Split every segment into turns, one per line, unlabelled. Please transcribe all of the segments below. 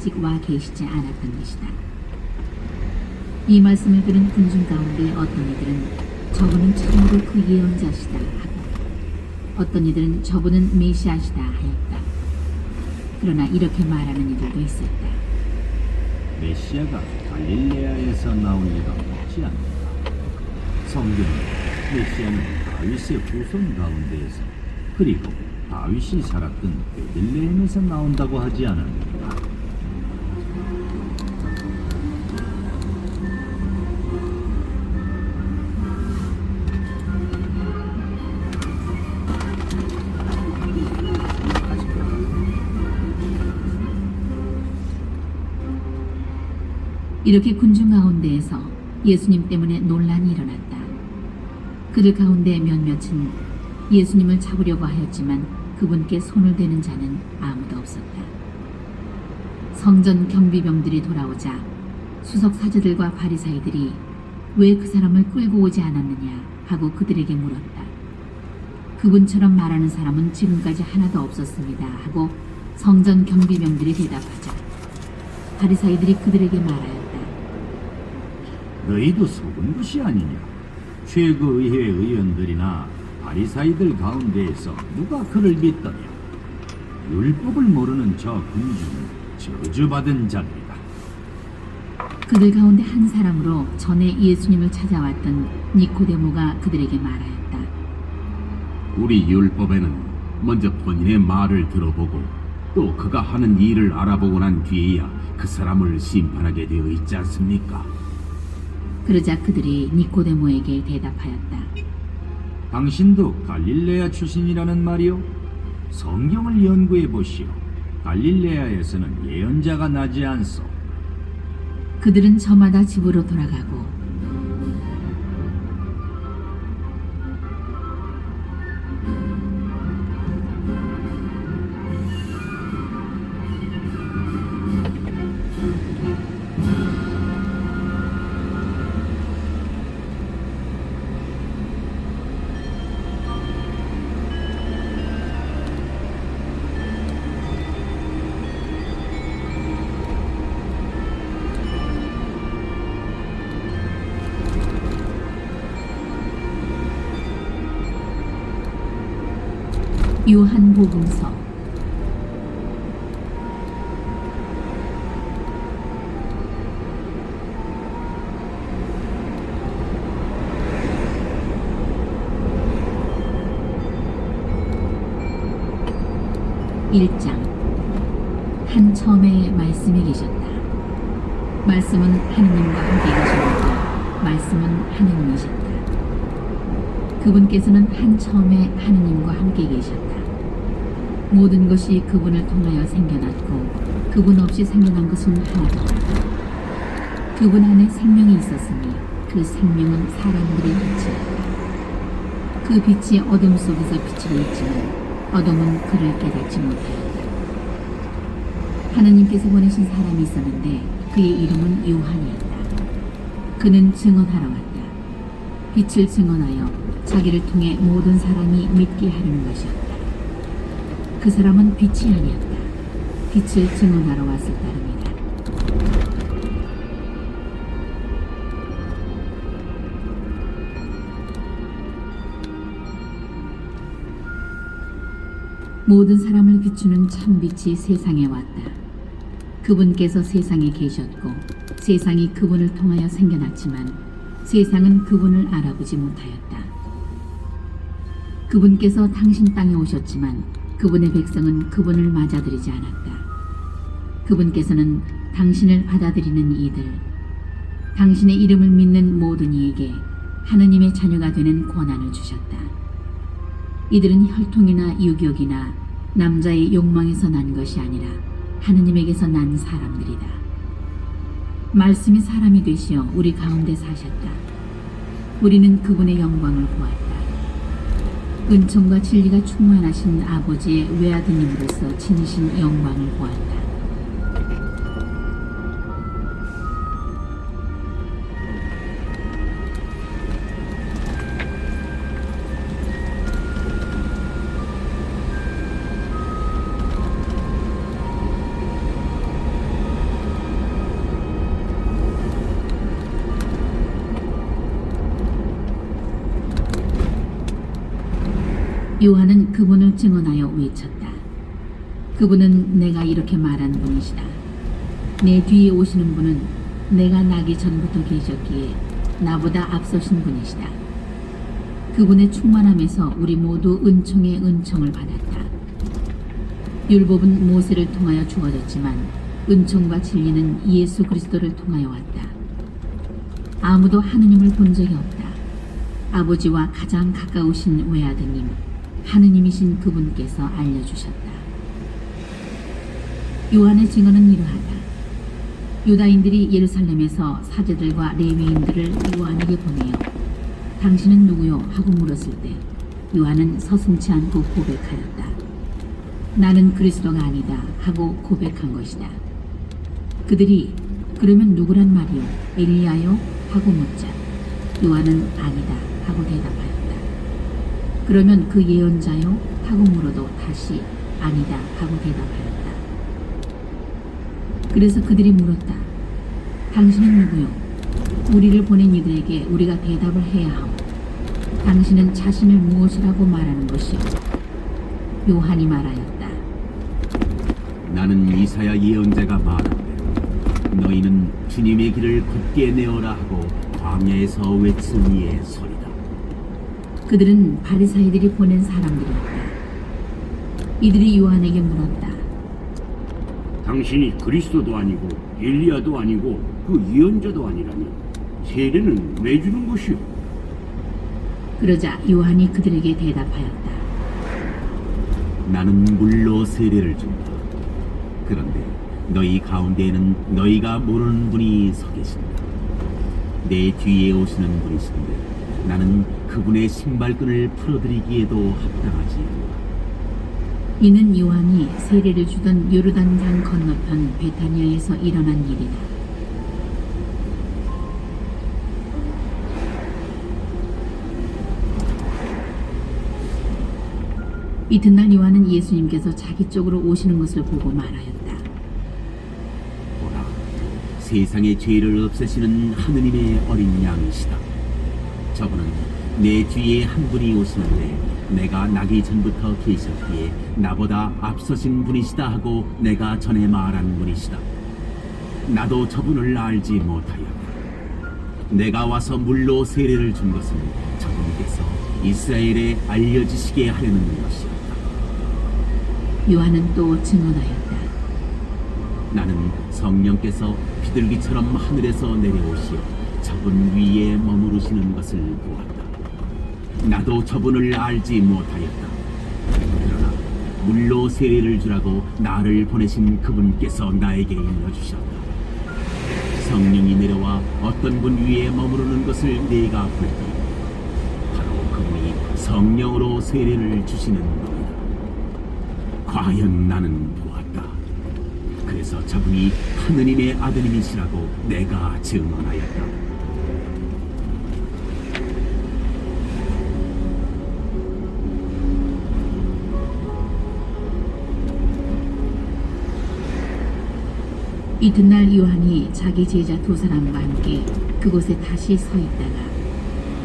아직 와 계시지 않았던 것이다. 이 말씀을 들은 군중 가운데 어떤 이들은 저분은 참으로 그 예언자시다 하고 어떤 이들은 저분은 메시아시다 하였다. 그러나 이렇게 말하는 이들도 있었다.
메시아가 갈릴레아에서 나온 이가 없지 않는다. 성경은 메시아는 다윗의 후손 가운데에서 그리고 다윗이 살았던 베들레헴에서 나온다고 하지 않았는가.
이렇게 군중 가운데에서 예수님 때문에 논란이 일어났다. 그들 가운데 몇몇은 예수님을 잡으려고 하였지만 그분께 손을 대는 자는 아무도 없었다. 성전 경비병들이 돌아오자 수석 사제들과 바리사이들이 왜 그 사람을 끌고 오지 않았느냐 하고 그들에게 물었다. 그분처럼 말하는 사람은 지금까지 하나도 없었습니다 하고 성전 경비병들이 대답하자 바리사이들이 그들에게 말하였다.
너희도 속은 것이 아니냐? 최고의회 의원들이나 바리사이들 가운데에서 누가 그를 믿더냐? 율법을 모르는 저 군중은 저주받은 자들이다.
그들 가운데 한 사람으로 전에 예수님을 찾아왔던 니코데모가 그들에게 말하였다.
우리 율법에는 먼저 본인의 말을 들어보고 또 그가 하는 일을 알아보고 난 뒤에야 그 사람을 심판하게 되어 있지 않습니까?
그러자 그들이 니코데모에게 대답하였다.
당신도 갈릴레아 출신이라는 말이요? 성경을 연구해 보시오. 갈릴레아에서는 예언자가 나지 않소.
그들은 저마다 집으로 돌아가고 요한복음서 일장한 처음에 말씀이 계셨다. 말씀은 하느님과 함께 계셨는데 말씀은 하느님이셨다. 그분께서는 한 처음에 하느님과 함께 계셨다. 모든 것이 그분을 통하여 생겨났고 그분 없이 생겨난 것은 하나도. 그분 안에 생명이 있었으니 그 생명은 사람들의 빛이었다. 그 빛이 어둠 속에서 비치고 있지만 어둠은 그를 깨닫지 못하였다. 하느님께서 보내신 사람이 있었는데 그의 이름은 요한이었다. 그는 증언하러 왔다. 빛을 증언하여 자기를 통해 모든 사람이 믿게 하려는 것이었다. 그 사람은 빛이 아니었다. 빛을 증언하러 왔을 따름이다. 모든 사람을 비추는 참빛이 세상에 왔다. 그분께서 세상에 계셨고 세상이 그분을 통하여 생겨났지만 세상은 그분을 알아보지 못하였다. 그분께서 당신 땅에 오셨지만 그분의 백성은 그분을 맞아들이지 않았다. 그분께서는 당신을 받아들이는 이들, 당신의 이름을 믿는 모든 이에게 하느님의 자녀가 되는 권한을 주셨다. 이들은 혈통이나 유격이나 남자의 욕망에서 난 것이 아니라 하느님에게서 난 사람들이다. 말씀이 사람이 되시어 우리 가운데 사셨다. 우리는 그분의 영광을 보았다. 은총과 진리가 충만하신 아버지의 외아드님으로서 지니신 영광을 보았다. 요한은 그분을 증언하여 외쳤다. 그분은 내가 이렇게 말한 분이시다. 내 뒤에 오시는 분은 내가 나기 전부터 계셨기에 나보다 앞서신 분이시다. 그분의 충만함에서 우리 모두 은총의 은총을 받았다. 율법은 모세를 통하여 주어졌지만 은총과 진리는 예수 그리스도를 통하여 왔다. 아무도 하느님을 본 적이 없다. 아버지와 가장 가까우신 외아드님, 하느님이신 그분께서 알려주셨다. 요한의 증언은 이러하다. 유다인들이 예루살렘에서 사제들과 레위인들을 요한에게 보내어 당신은 누구요? 하고 물었을 때 요한은 서슴치 않고 고백하였다. 나는 그리스도가 아니다 하고 고백한 것이다. 그들이 그러면 누구란 말이요? 엘리야요? 하고 묻자 요한은 아니다 하고 대답하였다. 그러면 그 예언자요? 하고 물어도 다시 아니다 하고 대답하였다. 그래서 그들이 물었다. 당신은 누구요? 우리를 보낸 이들에게 우리가 대답을 해야 하오. 당신은 자신을 무엇이라고 말하는 것이요? 요한이 말하였다.
나는 이사야 예언자가 말하되 너희는 주님의 길을 굳게 내어라 하고 광야에서 외친 이의 소리다.
그들은 바리사이들이 보낸 사람들이었다. 이들이 요한에게 물었다.
당신이 그리스도도 아니고 엘리야도 아니고 그 예언자도 아니라면 세례는 왜 주는 것이오?
그러자 요한이 그들에게 대답하였다.
나는 물로 세례를 준다. 그런데 너희 가운데에는 너희가 모르는 분이 서 계신다. 내 뒤에 오시는 분이신데 나는 그분의 신발끈을 풀어드리기에도 합당하지.
이는 요한이 세례를 주던 요르단강 건너편 베타니아에서 일어난 일이다. 이튿날 요한은 예수님께서 자기 쪽으로 오시는 것을 보고 말하였다.
보라, 세상의 죄를 없애시는 하느님의 어린 양이시다. 저분은 내 뒤에 한 분이 오시는데 내가 나기 전부터 계셨기에 나보다 앞서신 분이시다 하고 내가 전에 말한 분이시다. 나도 저분을 알지 못하였다. 내가 와서 물로 세례를 준 것은 저분께서 이스라엘에 알려지시게 하려는 것이었다.
요한은 또 증언하였다.
나는 성령께서 비둘기처럼 하늘에서 내려오시어 저분 위에 머무르시는 것을 보았다. 나도 저분을 알지 못하였다. 그러나 물로 세례를 주라고 나를 보내신 그분께서 나에게 일러주셨다. 성령이 내려와 어떤 분 위에 머무르는 것을 내가 볼때 바로 그분이 성령으로 세례를 주시는 겁니다. 과연 나는 보았다. 그래서 저분이 하느님의 아드님이시라고 내가 증언하였다.
이튿날 요한이 자기 제자 두 사람과 함께 그곳에 다시 서 있다가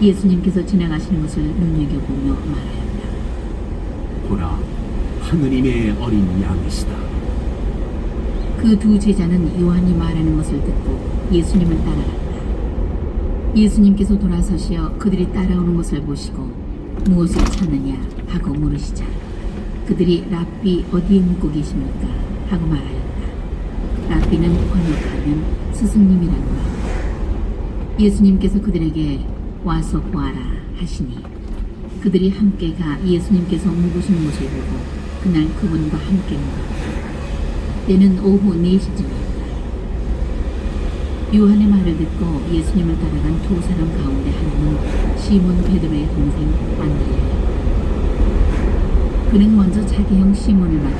예수님께서 지나가시는 것을 눈여겨보며 말하였다.
보라, 하느님의 어린 양이시다.
그 두 제자는 요한이 말하는 것을 듣고 예수님을 따라갔다. 예수님께서 돌아서시어 그들이 따라오는 것을 보시고 무엇을 찾느냐 하고 물으시자 그들이 랍비 어디에 묵고 계십니까? 하고 말하였다. 랍비는 번역하면 스승님이라는 말. 예수님께서 그들에게 와서 보아라 하시니 그들이 함께 가 예수님께서 묵으신 곳을 보고 그날 그분과 함께 묵었다. 때는 오후 4시쯤이었다. 요한의 말을 듣고 예수님을 따라간 두 사람 가운데 하나는 시몬 베드로의 동생 안드레였다. 그는 먼저 자기 형 시몬을 만나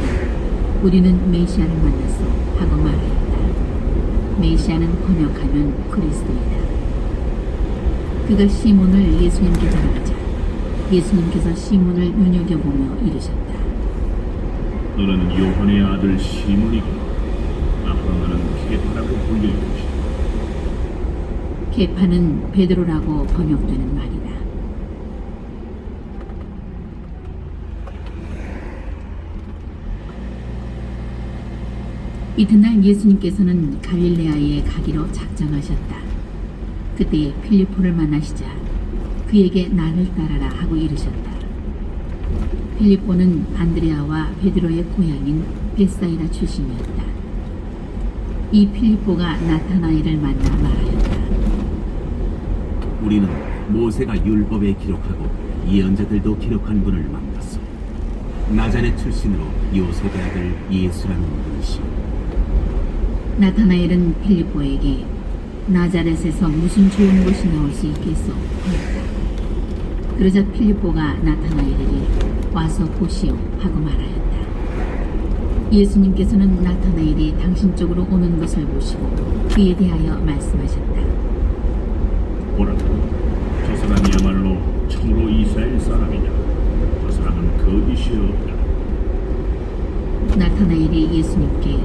우리는 메시아를 만났어 하고 말하였다. 메시아는 번역하면 그리스도이다. 그가 시몬을 예수님께 데려가자 예수님께서 시몬을 눈여겨보며 이르셨다.
너는 요한의 아들 시몬이고 앞으로 너는 케파라고 불릴 것이다.
계파는 베드로라고 번역되는 말이다. 이튿날 예수님께서는 갈릴레아에 가기로 작정하셨다. 그때 필리포를 만나시자 그에게 나를 따라라 하고 이르셨다. 필리포는 안드레아와 베드로의 고향인 베사이다 출신이었다. 이 필리포가 나타나이를 만나 말하였다.
우리는 모세가 율법에 기록하고 예언자들도 기록한 분을 만났어. 나자렛 출신으로 요셉의 아들 예수라는 분이시.
나타나엘은 필리포에게 나자렛에서 무슨 좋은 것이 나올 수 있겠소? 하였다. 그러자 필리포가 나타나엘에게 와서 보시오 하고 말하였다. 예수님께서는 나타나엘이 당신 쪽으로 오는 것을 보시고 그에 대하여 말씀하셨다.
보라, 저 사람이야말로 참으로 이스라엘 사람이다. 저 사람은 거짓이 없다.
나타나엘이 예수님께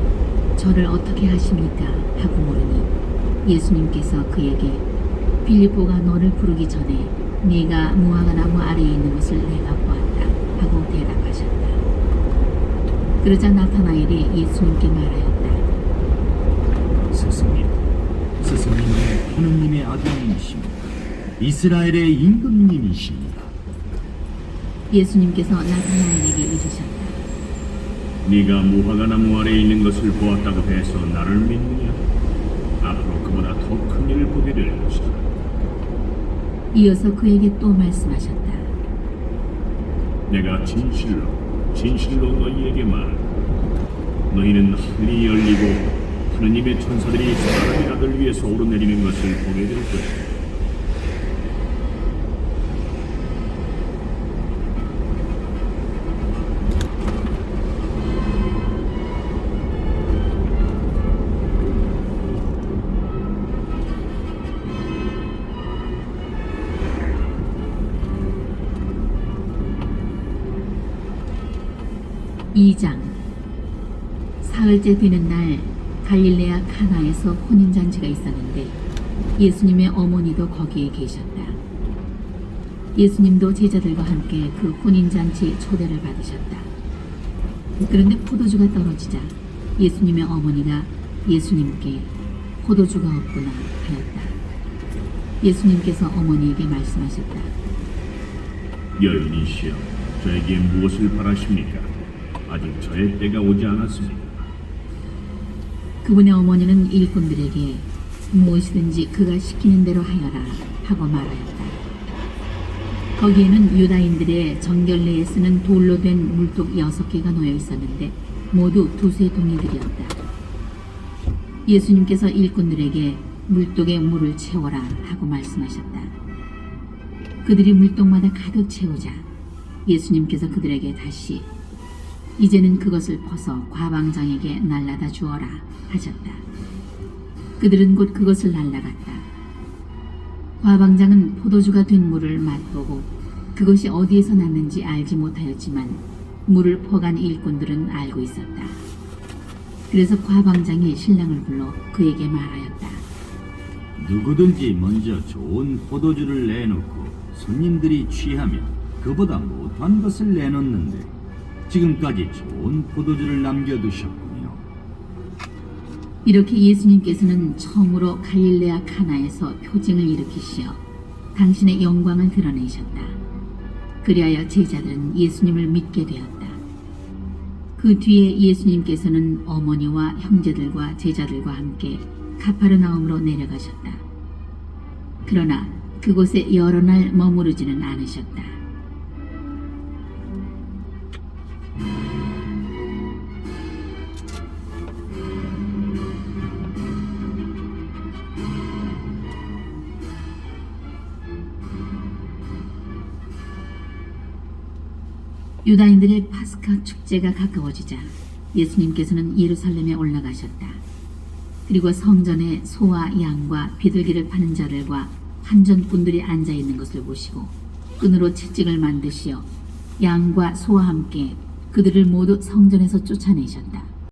저를 어떻게 하십니까? 하고 물으니 예수님께서 그에게 빌립보가 너를 부르기 전에 네가 무화과 나무 아래에 있는 것을 내가 보았다 하고 대답하셨다. 그러자 나타나엘이 예수님께 말하였다.
스승님, 스승님은 하느님의 아들님이십니다. 이스라엘의 임금님이십니다.
예수님께서 나타나엘에게 이르셨다.
네가 무화과 나무 아래에 있는 것을 보았다고 해서 나를 믿느냐? 앞으로 그보다 더 큰 일을 보게 될 것이다.
이어서 그에게 또 말씀하셨다.
내가 진실로 진실로 너희에게 말한다. 너희는 하늘이 열리고 하느님의 천사들이 사람의 아들 위에서 오르내리는 것을 보게 될 것이다.
이장 사흘째 되는 날 갈릴레아 카나에서 혼인잔치가 있었는데 예수님의 어머니도 거기에 계셨다. 예수님도 제자들과 함께 그 혼인잔치 초대를 받으셨다. 그런데 포도주가 떨어지자 예수님의 어머니가 예수님께 포도주가 없구나 하였다. 예수님께서 어머니에게 말씀하셨다.
여인이시여, 저에게 무엇을 바라십니까? 아직 저의 때가 오지 않았습니다.
그분의 어머니는 일꾼들에게 무엇이든지 그가 시키는 대로 하여라 하고 말하였다. 거기에는 유다인들의 정결례에 쓰는 돌로 된 물독 여섯 개가 놓여 있었는데 모두 두세 동이들이었다. 예수님께서 일꾼들에게 물독에 물을 채워라 하고 말씀하셨다. 그들이 물독마다 가득 채우자 예수님께서 그들에게 다시 이제는 그것을 퍼서 과방장에게 날라다 주어라 하셨다. 그들은 곧 그것을 날라갔다. 과방장은 포도주가 된 물을 맛보고 그것이 어디에서 났는지 알지 못하였지만 물을 퍼간 일꾼들은 알고 있었다. 그래서 과방장이 신랑을 불러 그에게 말하였다.
누구든지 먼저 좋은 포도주를 내놓고 손님들이 취하면 그보다 못한 것을 내놓는데 지금까지 좋은 포도주를 남겨두셨군요.
이렇게 예수님께서는 처음으로 갈릴레아 카나에서 표징을 일으키시어 당신의 영광을 드러내셨다. 그리하여 제자들은 예수님을 믿게 되었다. 그 뒤에 예수님께서는 어머니와 형제들과 제자들과 함께 가파르나움으로 내려가셨다. 그러나 그곳에 여러 날 머무르지는 않으셨다. 유다인들의 파스카 축제가 가까워지자 예수님께서는 예루살렘에 올라가셨다. 그리고 성전에 소와 양과 비둘기를 파는 자들과 환전꾼들이 앉아 있는 것을 보시고 끈으로 채찍을 만드시어 양과 소와 함께 그들을 모두 성전에서 쫓아내셨다.